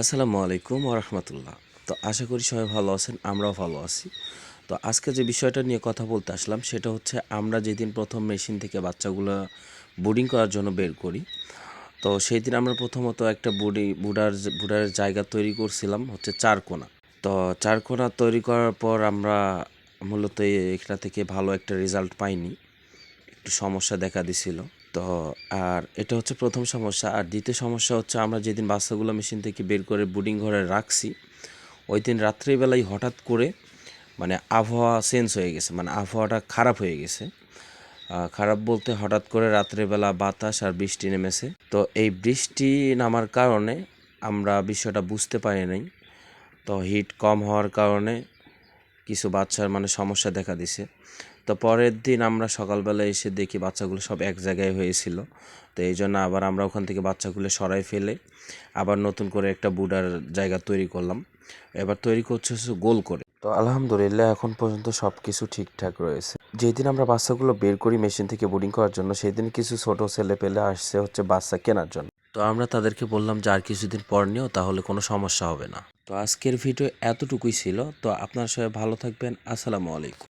আসসালামু আলাইকুম ওরহমতুল্লাহ তো আশা করি সবাই ভালো আছেন, আমরাও ভালো আছি। তো আজকে যে বিষয়টা নিয়ে কথা বলতে আসলাম, সেটা হচ্ছে আমরা যেদিন প্রথম মেশিন থেকে বাচ্চাগুলো বোর্ডিং করার জন্য বের করি, তো সেই দিন আমরা প্রথমত একটা বুডি বুডার বুডার জায়গা তৈরি করছিলাম, হচ্ছে চারকোনা তো চারকোনা তৈরি করার পর আমরা মূলত এ- থেকে ভালো একটা রেজাল্ট পাইনি, একটু সমস্যা দেখা দিছিল। তো আর এটা হচ্ছে প্রথম সমস্যা। আর দ্বিতীয় সমস্যা হচ্ছে আমরা যেদিন বাচ্চাগুলো মেশিন থেকে বের করে বুডিং ঘরে রাখছি, ওই দিন রাত্রিবেলায় হঠাৎ করে মানে আবহাওয়া চেঞ্জ হয়ে গেছে মানে আবহাওয়াটা খারাপ হয়ে গেছে। খারাপ বলতে হঠাৎ করে রাত্রেবেলা বাতাস আর বৃষ্টি নেমেছে। তো এই বৃষ্টি নামার কারণে আমরা বিষয়টা বুঝতে পারি নাই। তো হিট কম হওয়ার কারণে কিছু বাচ্চার মানে সমস্যা দেখা দিছে। তো পরের দিন আমরা সকালবেলা এসে দেখি বাচ্চাগুলো সব এক জায়গায় হয়েছিল। তো এই জন্য আবার আমরা ওখান থেকে বাচ্চাগুলো সরাই ফেলে আবার নতুন করে একটা বুডার জায়গা তৈরি করলাম। এবার তৈরি করছে গোল করে। তো আলহামদুলিল্লাহ এখন পর্যন্ত সব কিছু ঠিকঠাক রয়েছে। যেদিন আমরা বাচ্চাগুলো বের করি মেশিন থেকে বোর্ডিং করার জন্য, সেদিন কিছু ছোট ছেলে পেলে আসছে হচ্ছে বাচ্চা কেনার জন্য। তো আমরা তাদেরকে বললাম যে আর কিছুদিন পর নিও, তাহলে কোনো সমস্যা হবে না। তো আজকের ভিডিও এতটুকুই ছিল। তো আপনার সবাই ভালো থাকবেন। আসসালামু আলাইকুম।